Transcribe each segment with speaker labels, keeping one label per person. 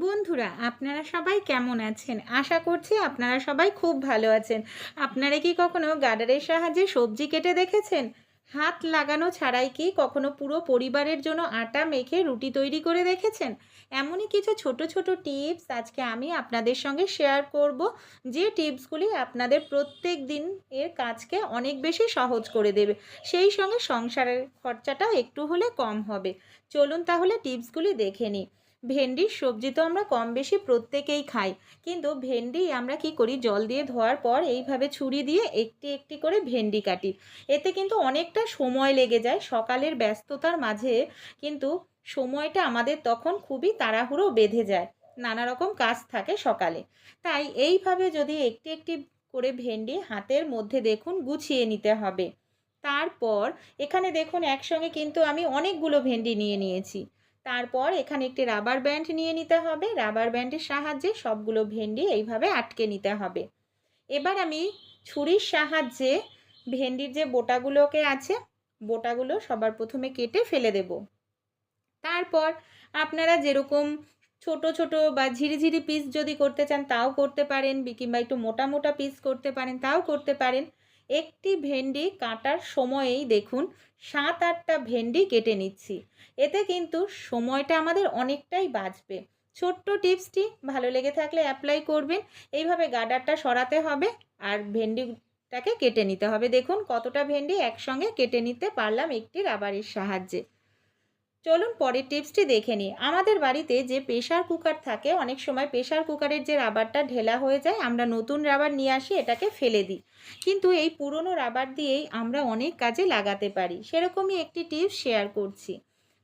Speaker 1: বন্ধুরা, আপনারা সবাই কেমন আছেন? আশা করছি আপনারা সবাই খুব ভালো আছেন। আপনারা কি কখনো গার্ডারের সাহায্যে সবজি কেটে দেখেছেন? হাত লাগানো ছাড়াই কি কখনো পুরো পরিবারের জন্য আটা মেখে রুটি তৈরি করে দেখেছেন? এমনই কিছু ছোট ছোট টিপস আজকে আমি আপনাদের সঙ্গে শেয়ার করব, যে টিপসগুলি আপনাদের প্রত্যেক দিন এর কাজকে অনেক বেশি সহজ করে দেবে। সেই সঙ্গে সংসারের খরচাটাও একটু হলে কম হবে। চলুন তাহলে টিপসগুলি দেখে নিই। ভেন্ডির সবজি তো আমরা কম বেশি প্রত্যেকেই খাই। কিন্তু ভেন্ডি আমরা কি করি? জল দিয়ে ধোয়ার পর এইভাবে ছুরি দিয়ে একটি একটি করে ভেন্ডি কাটি। এতে কিন্তু অনেকটা সময় লেগে যায়। সকালের ব্যস্ততার মাঝে কিন্তু সময়টা আমাদের তখন খুবই তাড়াহুড়ো বেঁধে যায়। নানা রকম কাজ থাকে সকালে। তাই এইভাবে যদি একটি একটি করে ভেন্ডি হাতের মধ্যে দেখুন গুছিয়ে নিতে হবে। তারপর এখানে দেখুন একসঙ্গে কিন্তু আমি অনেকগুলো ভেন্ডি নিয়ে নিয়েছি। তারপর এখানে একটি রাবার ব্যান্ড নিয়ে নিতে হবে। রাবার ব্যান্ডের সাহায্যে সবগুলো ভেন্ডি এইভাবে আটকে নিতে হবে। এবার আমি ছুরির সাহায্যে ভেন্ডির যে বোটাগুলোকে আছে, বোটাগুলো সবার প্রথমে কেটে ফেলে দেব। তারপর আপনারা যেরকম ছোট ছোট বা ঝিরিঝিরি পিস যদি করতে চান, তাও করতে পারেন, কিংবা একটু মোটা মোটা পিস করতে পারেন, তাও করতে পারেন। একটি ভেন্ডি কাটার সময়েই দেখুন সাত আটটা ভেন্ডি কেটে নিচ্ছি। এতে কিন্তু সময়টা আমাদের অনেকটাই বাঁচবে। ছোট্ট টিপসটি, ভালো লেগে থাকলে অ্যাপ্লাই করবেন। এইভাবে গার্ডারটা সরাতে হবে আর ভেন্ডিটাকে কেটে নিতে হবে। দেখুন কতটা ভেন্ডি একসঙ্গে কেটে নিতে পারলাম একটি রাবারের সাহায্যে। চলুন পরের টিপসটি দেখে নিই। আমাদের বাড়িতে যে প্রেশার কুকার থাকে, অনেক সময় প্রেশার কুকারের যে রাবারটা ঢেলা হয়ে যায়, আমরা নতুন রাবার নিয়ে আসি, এটাকে ফেলে দিই। কিন্তু এই পুরনো রাবার দিয়েই আমরা অনেক কাজে লাগাতে পারি। সেরকমই একটি টিপস শেয়ার করছি।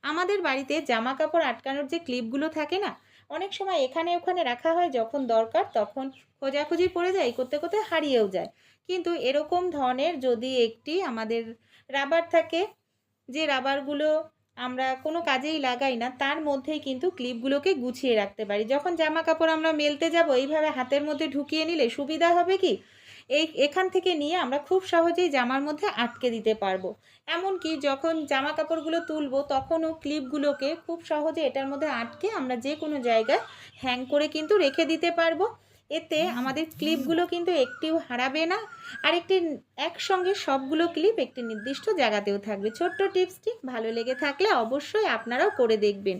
Speaker 1: আমাদের বাড়িতে জামা কাপড় আটকানোর যে ক্লিপগুলো থাকে না, অনেক সময় এখানে ওখানে রাখা হয় যখন দরকার, তখন খোঁজাখুঁজি পড়ে যায় করতে করতে হারিয়েও যায়। কিন্তু এরকম ধরনের যদি একটি আমাদের রাবার থাকে, যে রাবারগুলো আমরা কোনো কাজেই লাগাই না, তার মধ্যেই কিন্তু ক্লিপগুলোকে গুছিয়ে রাখতে পারি। যখন জামা কাপড় আমরা মেলতে যাব, এইভাবে হাতের মধ্যে ঢুকিয়ে নিলে সুবিধা হবে কি? এই, এখান থেকে নিয়ে আমরা খুব সহজেই জামার মধ্যে আটকে দিতে পারব। এমনকি যখন জামা কাপড়গুলো তুলবো, তখনও ক্লিপগুলোকে খুব সহজে এটার মধ্যে আটকে আমরা যে কোনো জায়গায় হ্যাং করে কিন্তু রেখে দিতে পারব। এতে আমাদের ক্লিপগুলো কিন্তু একটিও হারাবে না, আর একটি একসঙ্গে সবগুলো ক্লিপ একটি নির্দিষ্ট জায়গাতেও থাকবে। ছোট্ট টিপসটি ভালো লেগে থাকলে অবশ্যই আপনারাও করে দেখবেন।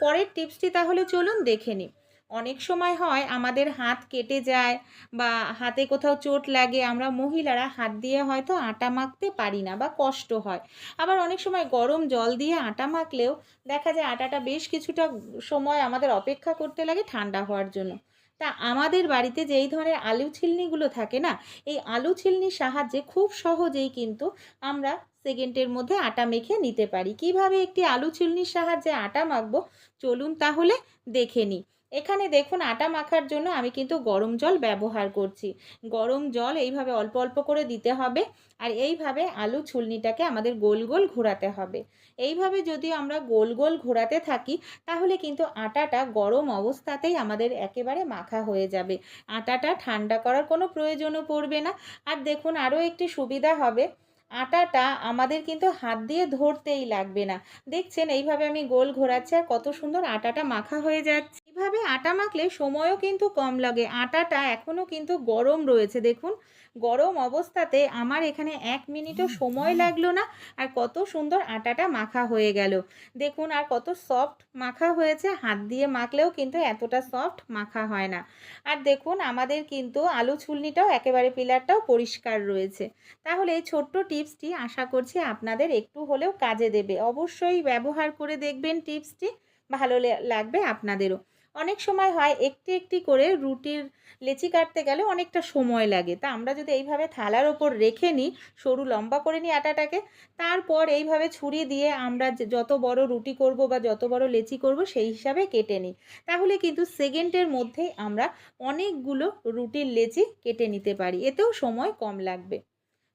Speaker 1: পরের টিপসটি তাহলে চলুন দেখে নিই। অনেক সময় হয় আমাদের হাত কেটে যায় বা হাতে কোথাও চোট লাগে, আমরা মহিলারা হাত দিয়ে হয়তো আটা মাখতে পারি না বা কষ্ট হয়। আবার অনেক সময় গরম জল দিয়ে আটা মাখলেও দেখা যায় আটাটা বেশ কিছুটা সময় আমাদের অপেক্ষা করতে লাগে ঠান্ডা হওয়ার জন্য। তা আমাদের বাড়িতে যেই ধরনের আলু ছিলনিগুলো থাকে না, এই আলু ছিলনির সাহায্যে খুব সহজেই কিন্তু আমরা সেকেন্ডের মধ্যে আটা মেখে নিতে পারি। কীভাবে একটি আলু ছিলনির সাহায্যে আটা মাখবো? চলুন তাহলে দেখে নিই। এখানে দেখুন আটা মাখার জন্য আমি কিন্তু গরম জল ব্যবহার করছি। গরম জল এইভাবে অল্প অল্প করে দিতে হবে আর এইভাবে আলু ছুলনিটাকে আমাদের গোল গোল ঘোরাতে হবে। এইভাবে যদি আমরা গোল গোল ঘোরাতে থাকি, তাহলে কিন্তু আটাটা গরম অবস্থাতেই আমাদের একেবারে মাখা হয়ে যাবে। আটাটা ঠান্ডা করার কোনো প্রয়োজনও পড়বে না। আর দেখুন আরও একটি সুবিধা হবে, আটাটা আমাদের কিন্তু হাত দিয়ে ধরতেই লাগবে না। দেখছেন এইভাবে আমি গোল ঘোরাচ্ছি আর কত সুন্দর আটাটা মাখা হয়ে যাচ্ছে। এইভাবে আটা মাখলে সময়ও কিন্তু কম লাগে। আটাটা এখনও কিন্তু গরম রয়েছে। দেখুন গরম অবস্থাতে আমার এখানে এক মিনিটও সময় লাগল না আর কত সুন্দর আটাটা মাখা হয়ে গেল। দেখুন আর কত সফট মাখা হয়েছে। হাত দিয়ে মাখলেও কিন্তু এতটা সফট মাখা হয় না। আর দেখুন আমাদের কিন্তু আলু ছুলনিটাও একেবারে পিলারটাও পরিষ্কার রয়েছে। তাহলে এই ছোট্ট টিপসটি আশা করছি আপনাদের একটু হলেও কাজে দেবে। অবশ্যই ব্যবহার করে দেখবেন টিপসটি। ভালো লাগবে আপনাদেরও। অনেক সময় হয় একটি একটি করে রুটির লেচি কাটতে গেলে অনেকটা সময় লাগে। তা আমরা যদি এইভাবে থালার ওপর রেখে নিই, সরু লম্বা করে নিই আটাটাকে, তারপর এইভাবে ছুরি দিয়ে আমরা যত বড় রুটি করব বা যত বড় লেচি করব সেই হিসাবে কেটে নিই। তাহলে কিন্তু সেকেন্ডের মধ্যেই আমরা অনেকগুলো রুটির লেচি কেটে নিতে পারি। এতেও সময় কম লাগবে।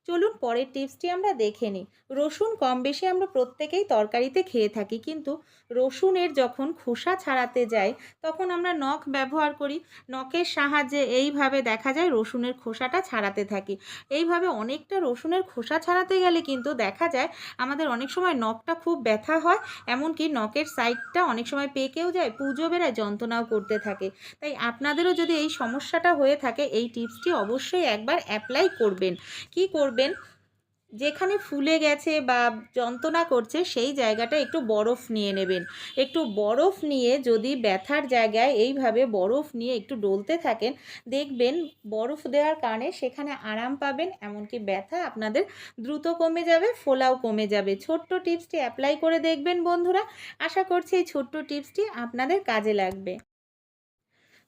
Speaker 1: চলুন পরের টিপসটি আমরা দেখে নিই। রসুন কম বেশি আমরা প্রত্যেকেই তরকারিতে খেয়ে থাকি, কিন্তু রসুনের যখন খোসা ছাড়াতে যায় তখন আমরা নখ ব্যবহার করি। নখের সাহায্যে এইভাবে দেখা যায় রসুনের খোসাটা ছাড়াতে থাকি। এইভাবে অনেকটা রসুনের খোসা ছাড়াতে গেলে কিন্তু দেখা যায় আমাদের অনেক সময় নখটা খুব ব্যথা হয়, এমনকি নখের সাইডটা অনেক সময় পেকেও যায়, পুজো বেড়ায় যন্ত্রণাও করতে থাকে। তাই আপনাদেরও যদি এই সমস্যাটা হয়ে থাকে, এই টিপসটি অবশ্যই একবার অ্যাপ্লাই করবেন। কি করবেন? যেখানে ফুলে গেছে বা যন্ত্রণা করছে, সেই জায়গাটা একটু বরফ নিয়ে নেবেন। একটু বরফ নিয়ে যদি ব্যথার জায়গায় এইভাবে বরফ নিয়ে একটু ডলতে থাকেন, দেখবেন বরফ দেওয়ার কারণে সেখানে আরাম পাবেন, এমনকি ব্যথা আপনাদের দ্রুত কমে যাবে, ফোলাও কমে যাবে। ছোট্ট টিপসটি অ্যাপ্লাই করে দেখবেন বন্ধুরা। আশা করছি এই ছোট্ট টিপসটি আপনাদের কাজে লাগবে।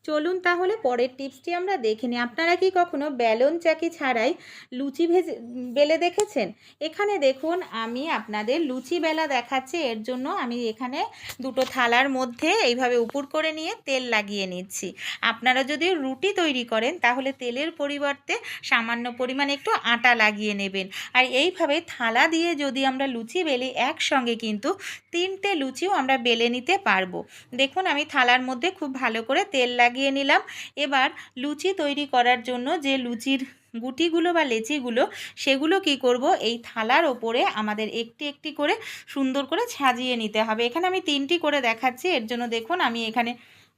Speaker 1: চলুন তাহলে পরের টিপসটি আমরা দেখে নিই। আপনারা কি কখনো ব্যালন চাকি ছাড়াই লুচি ভেজে, বেলে দেখেছেন? এখানে দেখুন, আমি আপনাদের লুচি বেলা দেখাচ্ছি। এর জন্য আমি এখানে দুটো থালার মধ্যে এইভাবে উপর করে নিয়ে তেল লাগিয়ে নিচ্ছি। আপনারা যদি রুটি তৈরি করেন, তাহলে তেলের পরিবর্তে সামান্য পরিমাণে একটু আটা লাগিয়ে নেবেন। আর এইভাবে থালা দিয়ে যদি আমরা লুচি বেলি একসঙ্গে কিন্তু তিনটে লুচিও আমরা বেলে নিতে পারব। দেখুন, আমি থালার মধ্যে খুব ভালো করে তেল লাগিয়ে নিলাম। এবার লুচি তৈরি করার জন্য যে লুচির গুটিগুলো বা লেচিগুলো, সেগুলো কি করব? এই থালার ওপরে আমাদের একটি একটি করে সুন্দর করে সাজিয়ে নিতে হবে। এখানে আমি তিনটি করে দেখাচ্ছি। এর জন্য দেখুন, আমি এখানে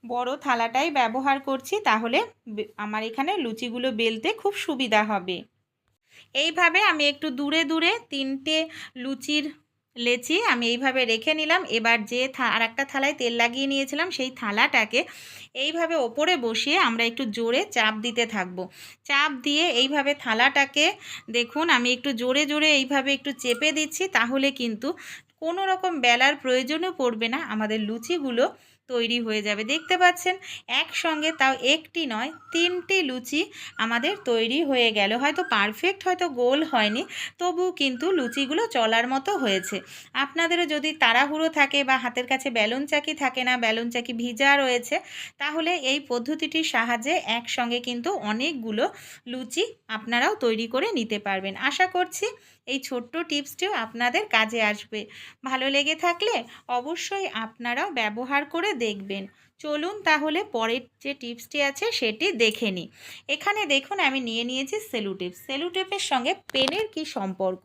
Speaker 1: বড় থালাটাই ব্যবহার করছি। তাহলে আমার এখানে লুচিগুলো বেলতে খুব সুবিধা হবে। এইভাবে আমি একটু দূরে দূরে তিনটে লুচির লেচি আমি এইভাবে রেখে নিলাম। এবার যে আর একটা থালায় তেল লাগিয়ে নিয়েছিলাম, সেই থালাটাকে এইভাবে ওপরে বসিয়ে আমরা একটু জোরে চাপ দিতে থাকব। চাপ দিয়ে এইভাবে থালাটাকে দেখুন, আমি একটু জোরে জোরে এইভাবে একটু চেপে দিচ্ছি, তাহলে কিন্তু কোনো রকম বেলার প্রয়োজনও পড়বে না। আমাদের লুচিগুলো তৈরি হয়ে যাবে। দেখতে পাচ্ছেন, একসঙ্গে তাও একটি নয়, তিনটি লুচি আমাদের তৈরি হয়ে গেল। হয়তো পারফেক্ট হয়তো গোল হয়নি তবু কিন্তু লুচিগুলো চলার মতো হয়েছে। আপনাদেরও যদি তাড়াহুড়ো থাকে বা হাতের কাছে ব্যালন চাকি থাকে না, ব্যালন চাকি ভিজা রয়েছে, তাহলে এই পদ্ধতিটির সাহায্যে একসঙ্গে কিন্তু অনেকগুলো লুচি আপনারাও তৈরি করে নিতে পারবেন। আশা করছি এই ছোট্ট টিপসটিও আপনাদের কাজে আসবে। ভালো লেগে থাকলে অবশ্যই আপনারাও ব্যবহার করে দেখবেন। চলুন তাহলে পরের যে টিপসটি আছে সেটি দেখে নিই। এখানে দেখুন আমি নিয়ে নিয়েছি সেলুটেপ। সেলুটেপের সঙ্গে পেনের কি সম্পর্ক?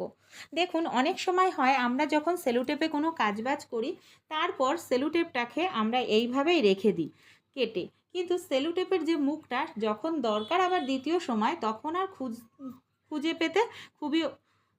Speaker 1: দেখুন, অনেক সময় হয় আমরা যখন সেলুটেপে কোনো কাজবাজ করি, তারপর সেলুটেপটাকে আমরা এইভাবেই রেখে দিই কেটে। কিন্তু সেলুটেপের যে মুখটা, যখন দরকার আবার দ্বিতীয় সময়, তখন আর খুঁজ, খুঁজে পেতে খুবই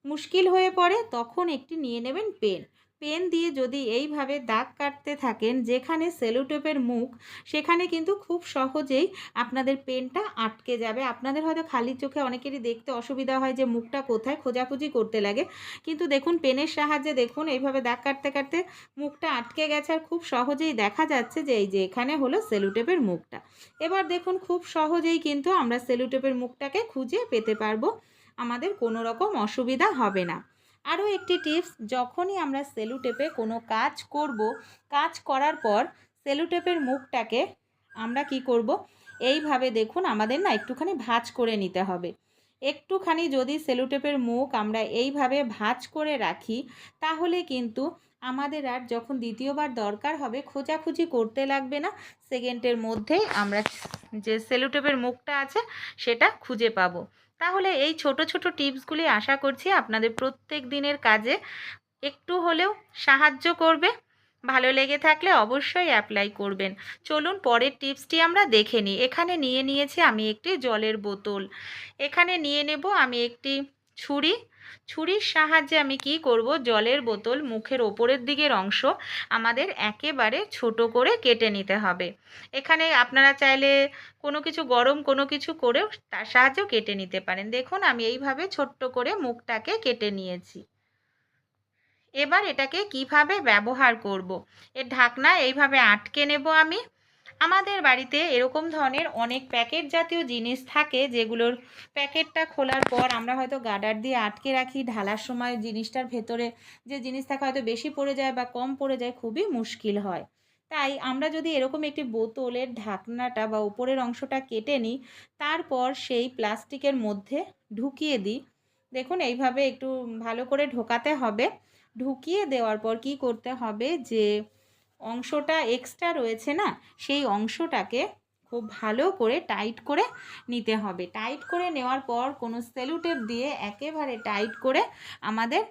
Speaker 1: মুশকিল হয়ে পড়ে, তখন একটি নিয়ে নেবেন পেন। পেন দিয়ে যদি এইভাবে দাগ কাটতে থাকেন, যেখানে সেলোটেপের মুখ, সেখানে কিন্তু খুব সহজেই আপনাদের পেনটা আটকে যাবে। আপনাদের হয়তো খালি চোখে অনেকেরই দেখতে অসুবিধা হয় যে মুখটা কোথায় খোঁজাখুঁজি করতে লাগে। কিন্তু দেখুন, পেনের সাহায্যে দেখুন, এইভাবে দাগ কাটতে কাটতে মুখটা আটকে গেছে আর খুব সহজেই দেখা যাচ্ছে যে এই যে এখানে হলো সেলোটেপের মুখটা। এবার দেখুন, খুব সহজেই কিন্তু আমরা সেলোটেপের মুখটাকে খুঁজে পেতে পারব। আমাদের কোনো রকম অসুবিধা হবে না। আরও একটি টিপস, যখনই আমরা সেলুটেপে কোনো কাজ করব, কাজ করার পর সেলুটেপের মুখটাকে আমরা কি করব? এইভাবে দেখুন আমাদের না একটুখানি ভাঁজ করে নিতে হবে। একটুখানি যদি সেলুটেপের মুখ আমরা এইভাবে ভাঁজ করে রাখি, তাহলে কিন্তু আমাদের আর যখন দ্বিতীয়বার দরকার হবে, খোঁজাখুঁজি করতে লাগবে না। সেকেন্ডের মধ্যেই আমরা যে সেলুটেপের মুখটা আছে, সেটা খুঁজে পাবো। তাহলে এই ছোট ছোট টিপসগুলি আশা করছি আপনাদের প্রত্যেক দিনের কাজে একটু হলেও সাহায্য করবে। ভালো লেগে থাকলে অবশ্যই অ্যাপ্লাই করবেন। চলুন পরের টিপসটি আমরা দেখে নিই। এখানে নিয়ে নিয়েছি আমি একটি জলের বোতল। এখানে নিয়ে নেব আমি একটি ছুরি। ছুরির সাহায্যে আমি কি করব? জলের বোতল মুখের ওপরের দিকের অংশ আমাদের একেবারে ছোট করে কেটে নিতে হবে। এখানে আপনারা চাইলে কোনো কিছু গরম কোনো কিছু করেও তার সাহায্যেও কেটে নিতে পারেন। দেখুন, আমি এইভাবে ছোট্ট করে মুখটাকে কেটে নিয়েছি। এবার এটাকে কীভাবে ব্যবহার করব। এর ঢাকনা এইভাবে আটকে নেব আমি। আমাদের বাড়িতে এরকম ধরনের অনেক প্যাকেট জাতীয় জিনিস থাকে যেগুলোর প্যাকেটটা খোলার পর আমরা হয়তো গার্ডার দিয়ে আটকে রাখি, ঢালার সময় জিনিসটার ভেতরে যে জিনিস থাকে হয়তো বেশি পড়ে যায় বা কম পড়ে যায় খুবই মুশকিল হয়। তাই আমরা যদি এরকম একটি বোতলের ঢাকনাটা বা উপরের অংশটা কেটে নিই, তারপর সেই প্লাস্টিকের মধ্যে ঢুকিয়ে দিই। দেখুন, এইভাবে একটু ভালো করে ঢোকাতে হবে। ঢুকিয়ে দেওয়ার পর কি করতে হবে যে অংশটা এক্সট্রা রয়েছে না, সেই অংশটাকে খুব ভালো করে টাইট করে নিতে হবে। টাইট করে নেওয়ার পর কোনো সেলুটেপ দিয়ে একেবারে টাইট করে আমাদের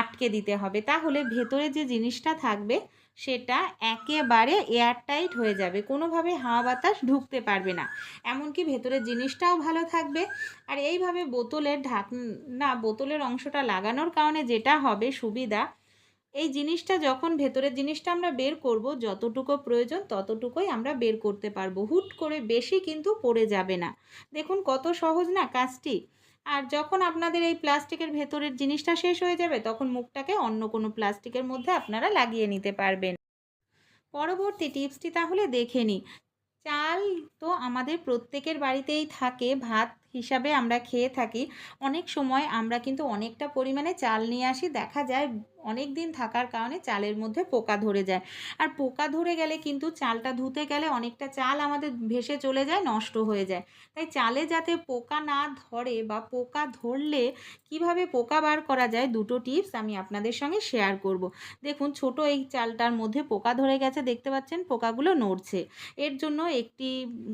Speaker 1: আটকে দিতে হবে। তাহলে ভেতরে যে জিনিসটা থাকবে, সেটা একেবারে এয়ারটাইট হয়ে যাবে। কোনোভাবে হাওয়া বাতাস ঢুকতে পারবে না। এমনকি ভেতরের জিনিসটাও ভালো থাকবে। আর এইভাবে বোতলের ঢাকনা, বোতলের অংশটা লাগানোর কারণে যেটা হবে সুবিধা এই জিনিসটা যখন ভেতরের জিনিসটা আমরা বের করব, যতটুকু প্রয়োজন ততটুকুই আমরা বের করতে পারব। হুট করে বেশি কিন্তু পড়ে যাবে না। দেখুন কত সহজ না কাজটি। আর যখন আপনাদের এই প্লাস্টিকের ভেতরের জিনিসটা শেষ হয়ে যাবে, তখন মুখটাকে অন্য কোনো প্লাস্টিকের মধ্যে আপনারা লাগিয়ে নিতে পারবেন। পরবর্তী টিপসটি তাহলে দেখে নিই। চাল তো আমাদের প্রত্যেকের বাড়িতেই থাকে, ভাত হিসাবে আমরা খেয়ে থাকি। অনেক সময় আমরা কিন্তু অনেকটা পরিমাণে চাল নিয়ে আসি, দেখা যায় অনেক দিন থাকার কারণে চালের মধ্যে পোকা ধরে যায়। আর পোকা ধরে গেলে কিন্তু চালটা ধুতে গেলে অনেকটা চাল আমাদের ভেসে চলে যায়, নষ্ট হয়ে যায়। তাই চালে যাতে পোকা না ধরে বা পোকা ধরলে কীভাবে পোকা বার করা যায় দুটো টিপস আমি আপনাদের সঙ্গে শেয়ার করব। দেখুন, ছোট এই চালটার মধ্যে পোকা ধরে গেছে, দেখতে পাচ্ছেন পোকাগুলো নড়ছে। এর জন্য একটি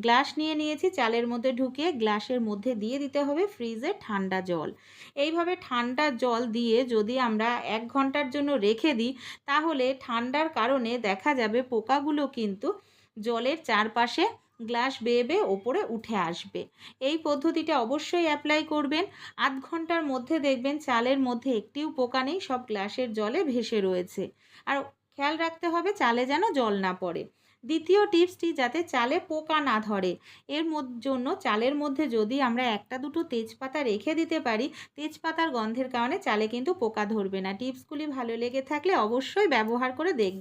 Speaker 1: গ্লাস নিয়ে নিয়েছি, চালের মধ্যে ঢুকিয়ে গ্লাসের মধ্যে দিয়ে দিতে হবে ফ্রিজে ঠান্ডা জল। এইভাবে ঠান্ডা জল দিয়ে যদি আমরা এক ঘণ্টার জন্য রেখে দিই, তাহলে ঠান্ডার কারণে দেখা যাবে পোকাগুলো কিন্তু জলের চারপাশে গ্লাস বেয়ে বেয়ে ওপরে উঠে আসবে। এই পদ্ধতিটা অবশ্যই অ্যাপ্লাই করবেন। আধ ঘণ্টার মধ্যে দেখবেন চালের মধ্যে একটিও পোকা নেই, সব গ্লাসের জলে ভেসে রয়েছে। আর খেয়াল রাখতে হবে চালে যেন জল না পড়ে। দ্বিতীয় টিপসটি যাতে চালে পোকা না ধরে। এর জন্য চালের মধ্যে যদি আমরা একটা দুটো তেজপাতা রেখে দিতে পারি, তেজপাতার গন্ধের কারণে চালে কিন্তু পোকা ধরবে না। টিপসগুলি ভালো লেগে থাকলে অবশ্যই ব্যবহার করে দেখবেন